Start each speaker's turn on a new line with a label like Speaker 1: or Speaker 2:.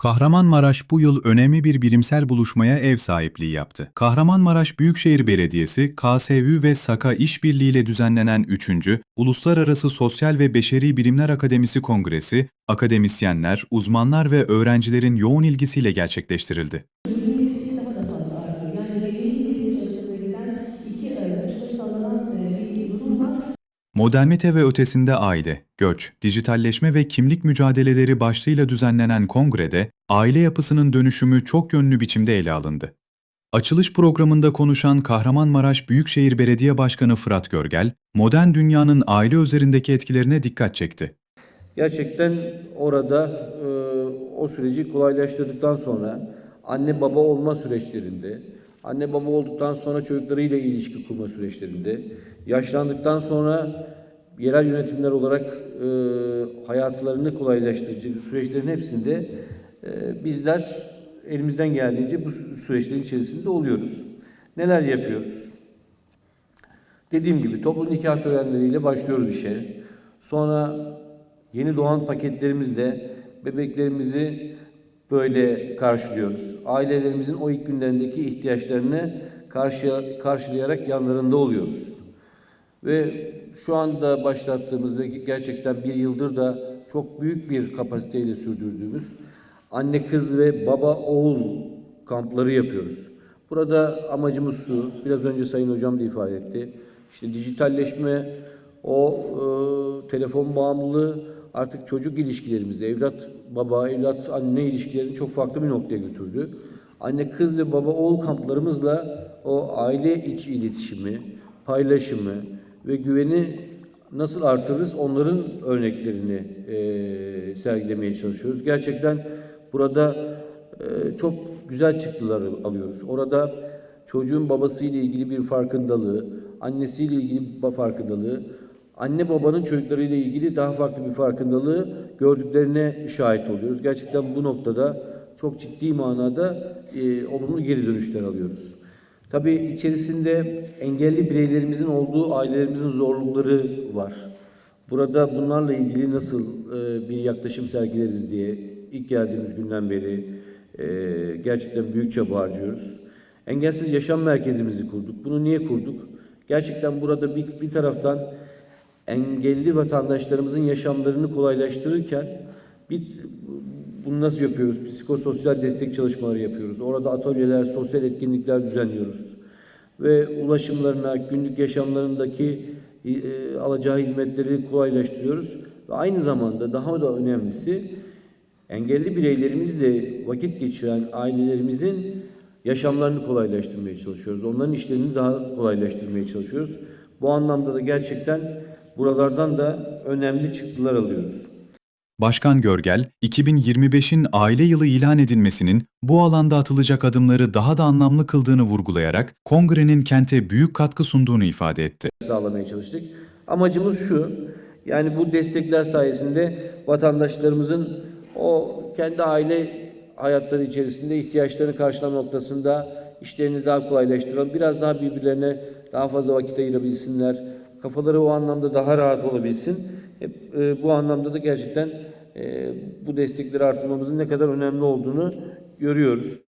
Speaker 1: Kahramanmaraş bu yıl önemli bir bilimsel buluşmaya ev sahipliği yaptı. Kahramanmaraş Büyükşehir Belediyesi, KSÜ ve SAKA işbirliğiyle düzenlenen 3. Uluslararası Sosyal ve Beşeri Bilimler Akademisi Kongresi, akademisyenler, uzmanlar ve öğrencilerin yoğun ilgisiyle gerçekleştirildi. Modernite ve ötesinde aile, göç, dijitalleşme ve kimlik mücadeleleri başlığıyla düzenlenen kongrede, aile yapısının dönüşümü çok yönlü biçimde ele alındı. Açılış programında konuşan Kahramanmaraş Büyükşehir Belediye Başkanı Fırat Görgel, modern dünyanın aile üzerindeki etkilerine dikkat çekti.
Speaker 2: Gerçekten orada e, o süreci kolaylaştırdıktan sonra anne baba olma süreçlerinde, anne baba olduktan sonra çocuklarıyla ilişki kurma süreçlerinde, yaşlandıktan sonra yerel yönetimler olarak e, hayatlarını kolaylaştırıcı süreçlerin hepsinde e, bizler elimizden geldiğince bu sü- süreçlerin içerisinde oluyoruz. Neler yapıyoruz? Dediğim gibi toplu nikah törenleriyle başlıyoruz işe. Sonra yeni doğan paketlerimizle bebeklerimizi böyle karşılıyoruz. Ailelerimizin o ilk günlerindeki ihtiyaçlarını karşı, karşılayarak yanlarında oluyoruz. Ve şu anda başlattığımız ve gerçekten bir yıldır da çok büyük bir kapasiteyle sürdürdüğümüz anne kız ve baba oğul kampları yapıyoruz. Burada amacımız şu, biraz önce Sayın Hocam da ifade etti. İşte dijitalleşme, o e, telefon bağımlılığı artık çocuk ilişkilerimizi, evlat baba, evlat anne ilişkilerini çok farklı bir noktaya götürdü. Anne kız ve baba oğul kamplarımızla o aile içi iletişimi, paylaşımı ve güveni nasıl artırırız onların örneklerini e, sergilemeye çalışıyoruz. Gerçekten burada e, çok güzel çıktılar alıyoruz. Orada çocuğun babasıyla ilgili bir farkındalığı, annesiyle ilgili bir farkındalığı, anne babanın çocuklarıyla ilgili daha farklı bir farkındalığı gördüklerine şahit oluyoruz. Gerçekten bu noktada çok ciddi manada e, olumlu geri dönüşler alıyoruz. Tabii içerisinde engelli bireylerimizin olduğu ailelerimizin zorlukları var. Burada bunlarla ilgili nasıl e, bir yaklaşım sergileriz diye ilk geldiğimiz günden beri e, gerçekten büyük çaba harcıyoruz. Engelsiz Yaşam Merkezimizi kurduk. Bunu niye kurduk? Gerçekten burada bir, bir taraftan engelli vatandaşlarımızın yaşamlarını kolaylaştırırken bir, bunu nasıl yapıyoruz? Psikososyal destek çalışmaları yapıyoruz. Orada atölyeler, sosyal etkinlikler düzenliyoruz. Ve ulaşımlarına, günlük yaşamlarındaki e, alacağı hizmetleri kolaylaştırıyoruz. Ve aynı zamanda daha da önemlisi engelli bireylerimizle vakit geçiren ailelerimizin yaşamlarını kolaylaştırmaya çalışıyoruz. Onların işlerini daha kolaylaştırmaya çalışıyoruz. Bu anlamda da gerçekten buralardan da önemli çıktılar alıyoruz.
Speaker 1: Başkan Görgel, 2025'in aile yılı ilan edilmesinin bu alanda atılacak adımları daha da anlamlı kıldığını vurgulayarak kongrenin kente büyük katkı sunduğunu ifade etti.
Speaker 2: sağlamaya çalıştık. Amacımız şu, yani bu destekler sayesinde vatandaşlarımızın o kendi aile hayatları içerisinde ihtiyaçlarını karşılama noktasında işlerini daha kolaylaştıralım. Biraz daha birbirlerine daha fazla vakit ayırabilsinler. Kafaları o anlamda daha rahat olabilsin. Hep e, bu anlamda da gerçekten bu destekleri artırmamızın ne kadar önemli olduğunu görüyoruz.